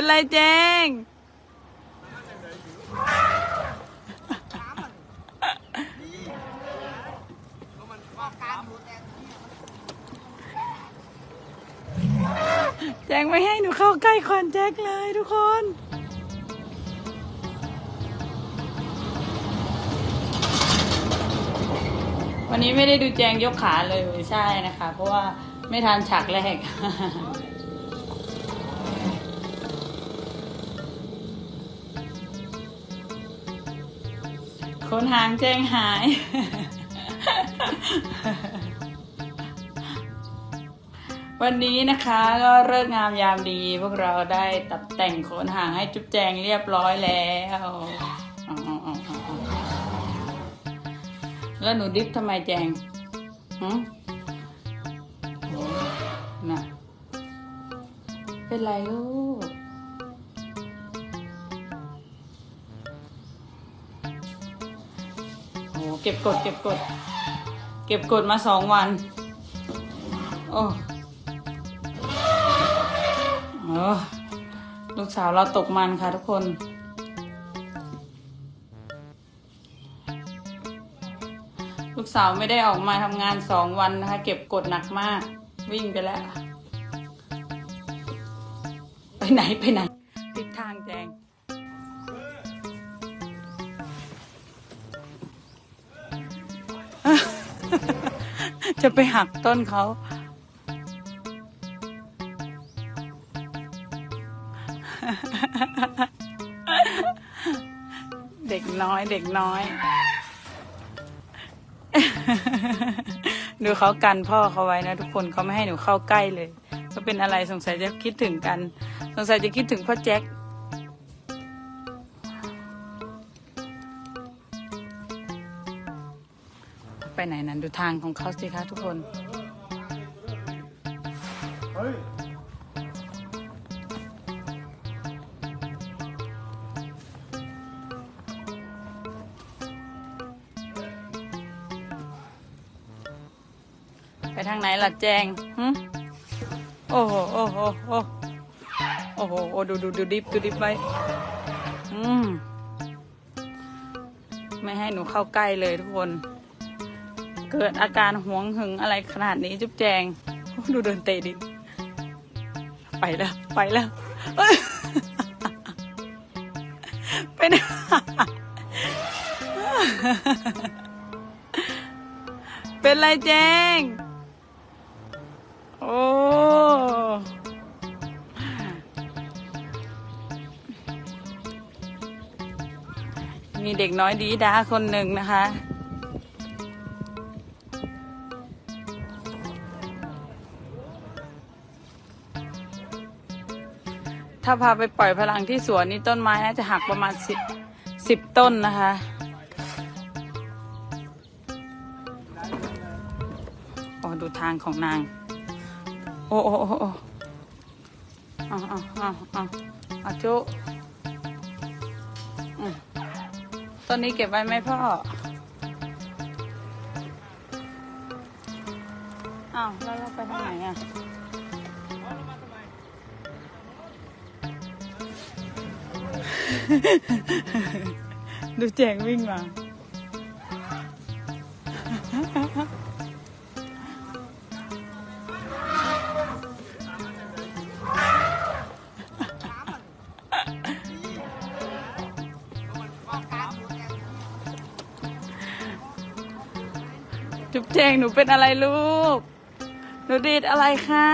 เป็นไรแจงแจงไม่ให้หนูเข้าใกล้ควันแจ็คเลยทุกคน วันนี้ไม่ได้ดูแจงยกขาเลยใช่นะคะ เพราะว่าไม่ทันฉากแรก คนหางแจ้งหาย วันนี้นะคะก็เลิกงามยามดี พวกเราได้ตัดแต่งโขนหางให้จุ๊บแจงเรียบร้อยแล้วแล้วหนูดิฟทำไมแจงหือน่ะ เป็นไรลูก เก็บกดเก็บกด เก็บกดมาสองวัน โอ้โอ้ลูกสาวเราตกมันค่ะทุกคน ลูกสาวไม่ได้ออกมาทำงานสองวันนะคะ เก็บกดหนักมาก วิ่งไปแล้ว ไปไหนไปไหน จะไปหักต้นเขา เด็กน้อยเด็กน้อย ดูเขากันพ่อเขาไว้นะทุกคนเขาไม่ให้หนูเข้าใกล้เลย ก็เป็นอะไรสงสัยจะคิดถึงกัน สงสัยจะคิดถึงพ่อแจ็ค ไปไหนนั้นดูทางของเขาสิคะทุกคน เฮ้ยไปทางไหนล่ะแจงหึโอ้โห โอ้โห โอ้โหโอ้โหโอ้ดูดูดูดิบดูดิบไว้อืม ไม่ให้หนูเข้าใกล้เลยทุกคน เกิดอาการหวงหึงอะไรขนาดนี้จุ๊บแจง ดูเดินเตะดิ ไปแล้ว ไปแล้วเอ้ยเป็นเป็นไรแจง โอ้ มีเด็กน้อยดีดาคนหนึ่งนะคะ ถ้าพาไปปล่อยพลังที่สวนนี่ต้นไม้น่าจะหักประมาณสิบสิบต้นนะคะ โอ้ดูทางของนาง โอ้โอ้โอ้โอ้เอาเอาเอาเอาเอาจุอืมต้นนี้เก็บไว้ไหมพ่ออ้าวแล้วเราไปทางไหนอะ ดูแจงวิ่งมา จุ๊บแจงหนูเป็นอะไรลูก หนูดีดอะไรคะ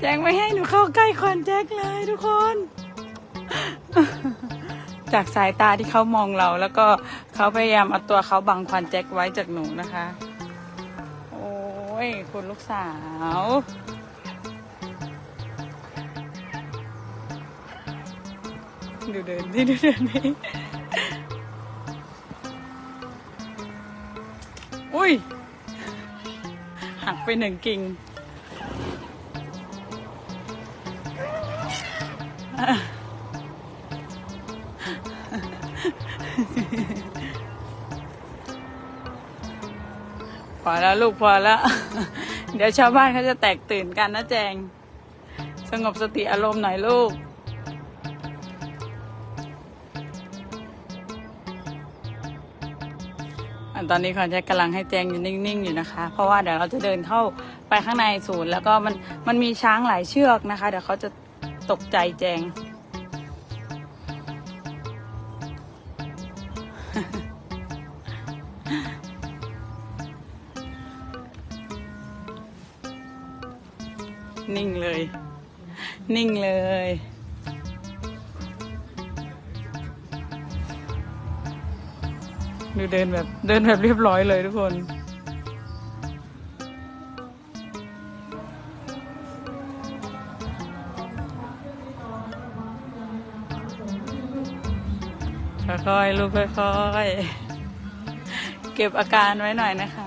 แจงไม่ให้หนูเข้าใกล้ควันแจ็คเลยทุกคน จากสายตาที่เขามองเรา แล้วก็เขาพยายามเอาตัวเขาบังควันแจ็คไว้จากหนูนะคะ โอ้ยคุณลูกสาวดูเดินที่ดูเดินนี่อุ้ย หักไปหนึ่งกิ่ง พอแล้วลูกพอแล้ว เดี๋ยวชาวบ้านเขาจะแตกตื่นกันนะแจง สงบสติอารมณ์หน่อยลูกตอนนี้ขอนจะกำลังให้แจงอยู่นิ่งๆอยู่นะคะ เพราะว่าเดี๋ยวเราจะเดินเข้าไปข้างในศูนย์ แล้วก็มันมันมีช้างหลายเชือกนะคะ เดี๋ยวเขาจะ ตกใจแจง นิ่งเลย นิ่งเลยดูเดินแบบเดินแบบเรียบร้อยเลยทุกคน ค่อยๆลูกค่อยๆ เก็บอาการไว้หน่อยนะคะ